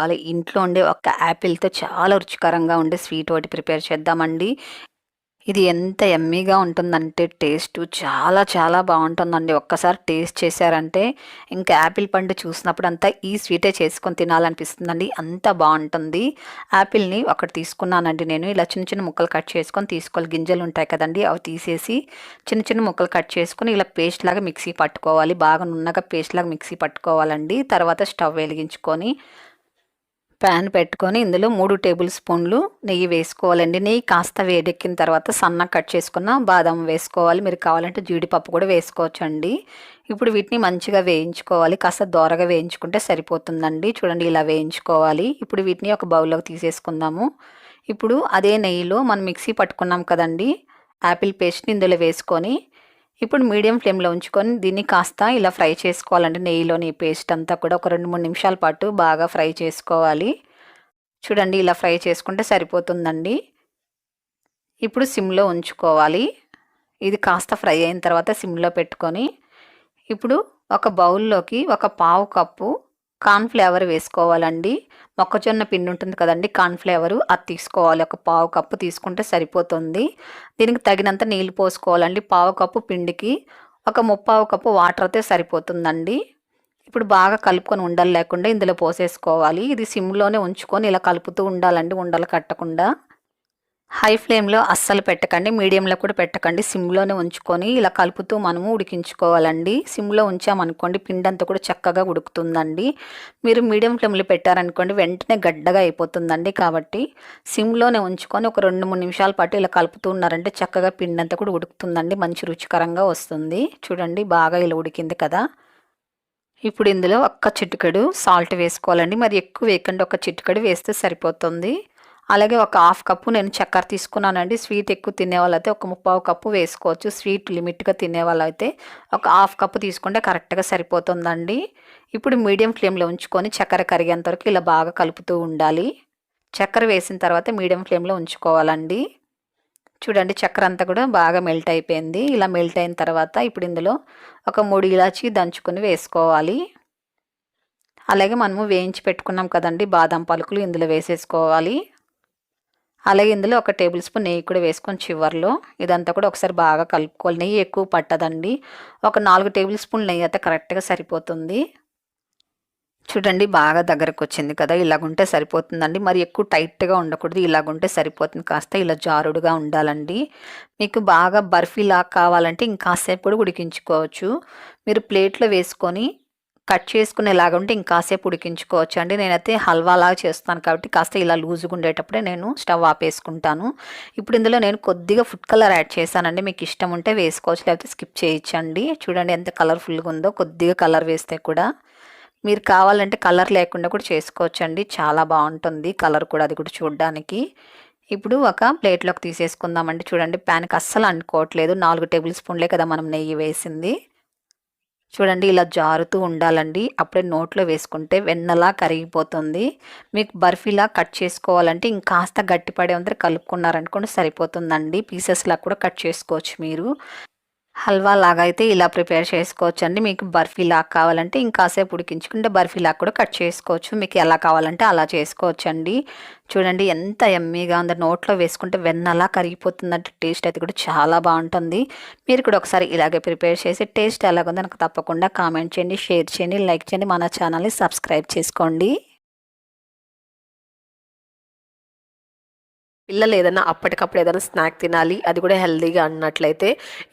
వాళ్ళ ఇంట్లో ఉండే ఒక యాపిల్తో చాలా రుచికరంగా ఉండే స్వీట్ ఒకటి ప్రిపేర్ చేద్దామండి. ఇది ఎంత ఎమ్మీగా ఉంటుందంటే టేస్ట్ చాలా చాలా బాగుంటుందండి. ఒక్కసారి టేస్ట్ చేశారంటే ఇంకా యాపిల్ పండు చూసినప్పుడు అంతా ఈ స్వీటే చేసుకొని తినాలనిపిస్తుందండి. అంత బాగుంటుంది. యాపిల్ని ఒకటి తీసుకున్నానండి నేను. ఇలా చిన్న చిన్న ముక్కలు కట్ చేసుకొని తీసుకోవాలి. గింజలు ఉంటాయి కదండి అవి తీసేసి చిన్న చిన్న ముక్కలు కట్ చేసుకుని ఇలా పేస్ట్ లాగా మిక్సీ పట్టుకోవాలి. బాగా నున్నగా పేస్ట్ లాగా మిక్సీ పట్టుకోవాలండి. తర్వాత స్టవ్ వెలిగించుకొని ప్యాన్ పెట్టుకొని ఇందులో మూడు టేబుల్ స్పూన్లు నెయ్యి వేసుకోవాలండి. నెయ్యి కాస్త వేడెక్కిన తర్వాత సన్న కట్ చేసుకున్న బాదం వేసుకోవాలి. మీరు కావాలంటే జీడిపప్పు కూడా వేసుకోవచ్చండి. ఇప్పుడు వీటిని మంచిగా వేయించుకోవాలి. కాస్త దోరగా వేయించుకుంటే సరిపోతుందండి. చూడండి ఇలా వేయించుకోవాలి. ఇప్పుడు వీటిని ఒక బౌల్లోకి తీసేసుకుందాము. ఇప్పుడు అదే నెయ్యిలో మనం మిక్సీ పట్టుకున్నాం కదండి యాపిల్ పేస్ట్ని ఇందులో వేసుకొని ఇప్పుడు మీడియం ఫ్లేమ్లో ఉంచుకొని దీన్ని కాస్త ఇలా ఫ్రై చేసుకోవాలండి. నెయ్యిలోని పేస్ట్ అంతా కూడా ఒక రెండు మూడు నిమిషాల పాటు బాగా ఫ్రై చేసుకోవాలి. చూడండి ఇలా ఫ్రై చేసుకుంటే సరిపోతుందండి. ఇప్పుడు సిమ్లో ఉంచుకోవాలి. ఇది కాస్త ఫ్రై అయిన తర్వాత సిమ్లో పెట్టుకొని ఇప్పుడు ఒక బౌల్లోకి ఒక పావు కప్పు కార్న్ఫ్లేవర్ వేసుకోవాలండి. మొక్కజొన్న పిండి ఉంటుంది కదండి కార్న్ఫ్లేవరు అది తీసుకోవాలి. ఒక పావు కప్పు తీసుకుంటే సరిపోతుంది. దీనికి తగినంత నీళ్ళు పోసుకోవాలండి. పావు కప్పు పిండికి ఒక ముప్పావు కప్పు వాటర్ అయితే సరిపోతుందండి. ఇప్పుడు బాగా కలుపుకొని ఉండలు లేకుండా ఇందులో పోసేసుకోవాలి. ఇది సిమ్లోనే ఉంచుకొని ఇలా కలుపుతూ ఉండాలండి. ఉండలు కట్టకుండా. హై ఫ్లేమ్లో అస్సలు పెట్టకండి మీడియంలో కూడా పెట్టకండి. సిమ్లోనే ఉంచుకొని ఇలా కలుపుతూ మనము ఉడికించుకోవాలండి. సిమ్లో ఉంచామనుకోండి పిండి అంతా కూడా చక్కగా ఉడుకుతుందండి. మీరు మీడియం ఫ్లేమ్లో పెట్టారనుకోండి వెంటనే గడ్డగా అయిపోతుందండి. కాబట్టి సిమ్లోనే ఉంచుకొని ఒక రెండు మూడు నిమిషాల పాటు ఇలా కలుపుతూ ఉన్నారంటే చక్కగా పిండి అంతా కూడా ఉడుకుతుందండి. మంచి రుచికరంగా వస్తుంది. చూడండి బాగా ఇలా ఉడికింది కదా. ఇప్పుడు ఇందులో ఒక్క చిటికెడు సాల్ట్ వేసుకోవాలండి. మరి ఎక్కువ వేయకుండా ఒక చిటికెడు వేస్తే సరిపోతుంది. అలాగే ఒక హాఫ్ కప్పు నేను చక్కెర తీసుకున్నానండి. స్వీట్ ఎక్కువ తినే వాళ్ళైతే ఒక ముప్పావు కప్పు వేసుకోవచ్చు. స్వీట్ లిమిట్గా తినే వాళ్ళైతే ఒక హాఫ్ కప్పు తీసుకుంటే కరెక్ట్గా సరిపోతుందండి. ఇప్పుడు మీడియం ఫ్లేమ్లో ఉంచుకొని చక్కెర కరిగేంత వరకు ఇలా బాగా కలుపుతూ ఉండాలి. చక్కెర వేసిన తర్వాత మీడియం ఫ్లేమ్లో ఉంచుకోవాలండి. చూడండి చక్కెర అంతా కూడా బాగా మెల్ట్ అయిపోయింది. ఇలా మెల్ట్ అయిన తర్వాత ఇప్పుడు ఇందులో ఒక మూడు ఇలాచి దంచుకొని వేసుకోవాలి. అలాగే మనము వేయించి పెట్టుకున్నాం కదండి. బాదం పలుకులు ఇందులో వేసేసుకోవాలి. అలాగే ఇందులో ఒక టేబుల్ స్పూన్ నెయ్యి కూడా వేసుకొని చివర్లో ఇదంతా కూడా ఒకసారి బాగా కలుపుకోవాలి. నెయ్యి ఎక్కువ పట్టదండి. ఒక నాలుగు టేబుల్ స్పూన్ నెయ్యి అయితే కరెక్ట్గా సరిపోతుంది. చూడండి బాగా దగ్గరకు వచ్చింది కదా ఇలాగుంటే సరిపోతుందండి. మరి ఎక్కువ టైట్గా ఉండకూడదు ఇలాగుంటే సరిపోతుంది. కాస్త ఇలా జారుడుగా ఉండాలండి. మీకు బాగా బర్ఫీలా కావాలంటే ఇంకాసేపు కూడా ఉడికించుకోవచ్చు. మీరు ప్లేట్లో వేసుకొని కట్ చేసుకునేలాగా ఉంటే ఇంకాసేపు ఉడికించుకోవచ్చు అండి. నేనైతే హల్వాలాగా చేస్తాను కాబట్టి కాస్త ఇలా లూజుగా ఉండేటప్పుడే నేను స్టవ్ ఆపేసుకుంటాను. ఇప్పుడు ఇందులో నేను కొద్దిగా ఫుడ్ కలర్ యాడ్ చేశానండి. మీకు ఇష్టం ఉంటే వేసుకోవచ్చు లేకపోతే స్కిప్ చేయొచ్చండి. చూడండి ఎంత కలర్ఫుల్గా ఉందో కొద్దిగా కలర్ వేస్తే కూడా. మీరు కావాలంటే కలర్ లేకుండా కూడా చేసుకోవచ్చండి. చాలా బాగుంటుంది కలర్ కూడా అది కూడా చూడడానికి. ఇప్పుడు ఒక ప్లేట్లోకి తీసేసుకుందామండి. చూడండి ప్యాన్కి అస్సలు అనుకోవట్లేదు నాలుగు టేబుల్ స్పూన్లే కదా మనం నెయ్యి వేసింది. చూడండి ఇలా జారుతూ ఉండాలండి. అప్పుడే నోట్లో వేసుకుంటే వెన్నలా కరిగిపోతుంది. మీకు బర్ఫీలా కట్ చేసుకోవాలంటే ఇంకాస్త గట్టిపడే ఉంటే కలుపుకున్నారనుకోండి సరిపోతుందండి. పీసెస్లా కూడా కట్ చేసుకోవచ్చు మీరు. హల్వా లాగా అయితే ఇలా ప్రిపేర్ చేసుకోవచ్చు అండి మీకు బర్ఫీ లాగా కావాలంటే ఇంకాసేపు ఉడికించుకుంటే బర్ఫీ లాగా కూడా కట్ చేసుకోవచ్చు. మీకు ఎలా కావాలంటే అలా చేసుకోవచ్చు అండి చూడండి ఎంత ఎమ్మీగా ఉందో. నోట్లో వేసుకుంటే వెన్నలా కరిగిపోతుందంటే టేస్ట్ అయితే కూడా చాలా బాగుంటుంది. మీరు కూడా ఒకసారి ఇలాగే ప్రిపేర్ చేసి టేస్ట్ ఎలాగుందో నాకు తప్పకుండా కామెంట్ చేయండి షేర్ చేయండి లైక్ చేయండి. మన ఛానల్ని సబ్స్క్రైబ్ చేసుకోండి. పిల్లలు ఏదైనా అప్పటికప్పుడు ఏదైనా స్నాక్ తినాలి అది కూడా హెల్దీగా అన్నట్లయితే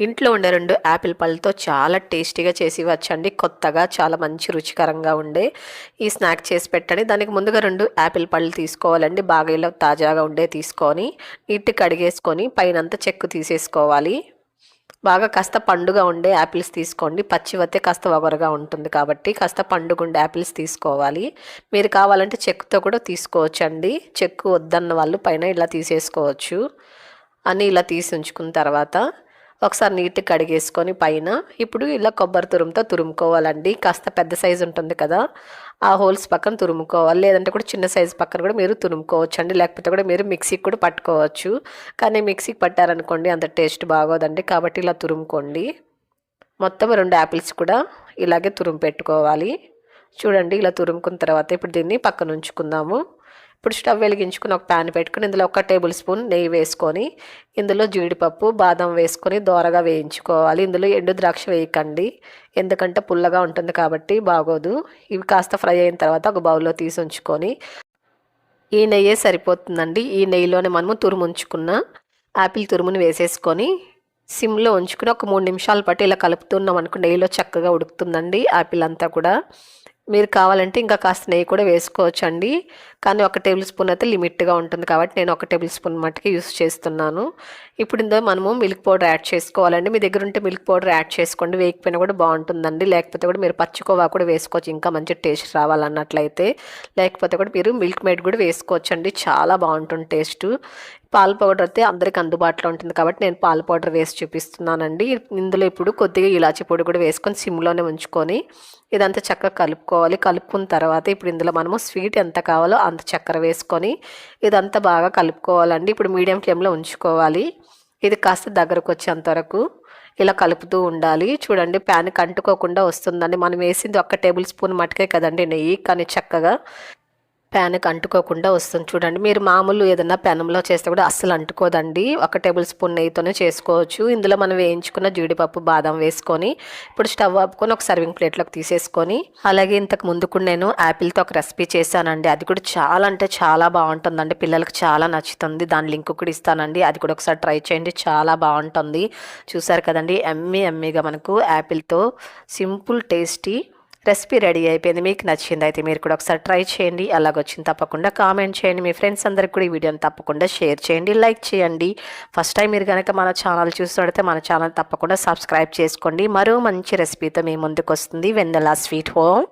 ఇంట్లో ఉండే రెండు యాపిల్ పళ్ళతో చాలా టేస్టీగా చేసి ఇవ్వచ్చండి. కొత్తగా చాలా మంచి రుచికరంగా ఉండే ఈ స్నాక్ చేసి పెట్టండి. దానికి ముందుగా రెండు యాపిల్ పళ్ళు తీసుకోవాలండి. బాగా ఇలా తాజాగా ఉండే తీసుకొని నీట్గా కడిగేసుకొని పైనంతా చెక్కు తీసేసుకోవాలి. బాగా కాస్త పండుగ ఉండే యాపిల్స్ తీసుకోండి. పచ్చివతే కాస్త వగరగా ఉంటుంది కాబట్టి కాస్త పండుగ ఉండే యాపిల్స్ తీసుకోవాలి. మీరు కావాలంటే చెక్కుతో కూడా తీసుకోవచ్చండి. చెక్కు వద్దన్న వాళ్ళు పైన ఇలా తీసేసుకోవచ్చు. అని ఇలా తీసి ఉంచుకున్న తర్వాత ఒకసారి నీట్గా కడిగేసుకొని పైన ఇప్పుడు ఇలా కొబ్బరి తురుముతో తురుముకోవాలండి. కాస్త పెద్ద సైజు ఉంటుంది కదా ఆ హోల్స్ పక్కన తురుముకోవాలి. లేదంటే కూడా చిన్న సైజు పక్కన కూడా మీరు తురుముకోవచ్చు అండి లేకపోతే కూడా మీరు మిక్సీకి కూడా పట్టుకోవచ్చు. కానీ మిక్సీకి పట్టారనుకోండి అంత టేస్ట్ బాగోదండి. కాబట్టి ఇలా తురుముకోండి. మొత్తం రెండు యాపిల్స్ కూడా ఇలాగే తురుము పెట్టుకోవాలి. చూడండి ఇలా తురుముకున్న తర్వాత ఇప్పుడు దీన్ని పక్కన ఉంచుకుందాము. ఇప్పుడు స్టవ్ వెలిగించుకుని ఒక ప్యాన్ పెట్టుకుని ఇందులో ఒక టేబుల్ స్పూన్ నెయ్యి వేసుకొని ఇందులో జీడిపప్పు బాదం వేసుకొని దోరగా వేయించుకోవాలి. ఇందులో ఎండు ద్రాక్ష వేయకండి. ఎందుకంటే పుల్లగా ఉంటుంది కాబట్టి బాగోదు. ఇవి కాస్త ఫ్రై అయిన తర్వాత ఒక బౌల్లో తీసి ఉంచుకొని ఈ నెయ్యే సరిపోతుందండి. ఈ నెయ్యిలోనే మనము తురుము ఉంచుకున్న యాపిల్ తురుముని వేసేసుకొని సిమ్లో ఉంచుకుని ఒక మూడు నిమిషాల పాటు ఇలా కలుపుతున్నాం అనుకో నెయ్యిలో చక్కగా ఉడుకుతుందండి యాపిల్ అంతా కూడా. మీరు కావాలంటే ఇంకా కాస్త నెయ్యి కూడా వేసుకోవచ్చు అండి కానీ ఒక టేబుల్ స్పూన్ అయితే లిమిట్గా ఉంటుంది కాబట్టి నేను ఒక టేబుల్ స్పూన్ మట్టుకి యూస్ చేస్తున్నాను. ఇప్పుడు ఇందులో మనము మిల్క్ పౌడర్ యాడ్ చేసుకోవాలండి. మీ దగ్గర ఉంటే మిల్క్ పౌడర్ యాడ్ చేసుకోండి. వేయకపోయినా కూడా బాగుంటుందండి. లేకపోతే కూడా మీరు పచ్చికోవా కూడా వేసుకోవచ్చు. ఇంకా మంచి టేస్ట్ రావాలన్నట్లయితే. లేకపోతే కూడా మీరు మిల్క్ మేడ్ కూడా వేసుకోవచ్చు అండి చాలా బాగుంటుంది టేస్ట్. పాల పౌడర్ అయితే అందరికి అందుబాటులో ఉంటుంది కాబట్టి నేను పాల పౌడర్ వేసి చూపిస్తున్నానండి. ఇందులో ఇప్పుడు కొద్దిగా ఇలాచి పొడి కూడా వేసుకొని సిమ్లోనే ఉంచుకొని ఇదంతా చక్కగా కలుపుకోవాలి. కలుపుకున్న తర్వాత ఇప్పుడు ఇందులో మనము స్వీట్ ఎంత కావాలో అంత చక్కెర వేసుకొని ఇదంతా బాగా కలుపుకోవాలండి. ఇప్పుడు మీడియం ఫ్లేమ్లో ఉంచుకోవాలి. ఇది కాస్త దగ్గరకు వచ్చేంత వరకు ఇలా కలుపుతూ ఉండాలి. చూడండి ప్యాన్ అంటుకోకుండా వస్తుందండి. మనం వేసింది ఒక్క టేబుల్ స్పూన్ మట్టుకే కదండి నెయ్యి కానీ చక్కగా ప్యాన్కి అంటుకోకుండా వస్తుంది. చూడండి మీరు మామూలు ఏదైనా పెనంలో చేస్తే కూడా అస్సలు అంటుకోదండి. ఒక టేబుల్ స్పూన్ నెయ్యితోనే చేసుకోవచ్చు. ఇందులో మనం వేయించుకున్న జీడిపప్పు బాదం వేసుకొని ఇప్పుడు స్టవ్ ఆపుకొని ఒక సర్వింగ్ ప్లేట్లోకి తీసేసుకొని అలాగే ఇంతకు ముందు కూడా నేను యాపిల్తో ఒక రెసిపీ చేశానండి. అది కూడా చాలా అంటే చాలా బాగుంటుందండి. పిల్లలకు చాలా నచ్చుతుంది. దాని లింక్ కూడా ఇస్తానండి. అది కూడా ఒకసారి ట్రై చేయండి. చాలా బాగుంటుంది. చూసారు కదండి ఎమ్మీ ఎమ్మిగా మనకు యాపిల్తో సింపుల్ టేస్టీ రెసిపీ రెడీ అయిపోయింది. మీకు నచ్చింది అయితే మీరు కూడా ఒకసారి ట్రై చేయండి. అలాగొచ్చింది తప్పకుండా కామెంట్ చేయండి. మీ ఫ్రెండ్స్ అందరికి కూడా ఈ వీడియోని తప్పకుండా షేర్ చేయండి. లైక్ చేయండి. ఫస్ట్ టైం మీరు కనుక మన ఛానల్ చూస్తుంటే మన ఛానల్ తప్పకుండా సబ్స్క్రైబ్ చేసుకోండి. మరో మంచి రెసిపీతో మీ ముందుకు వస్తుంది వెన్నెలా స్వీట్ హోమ్.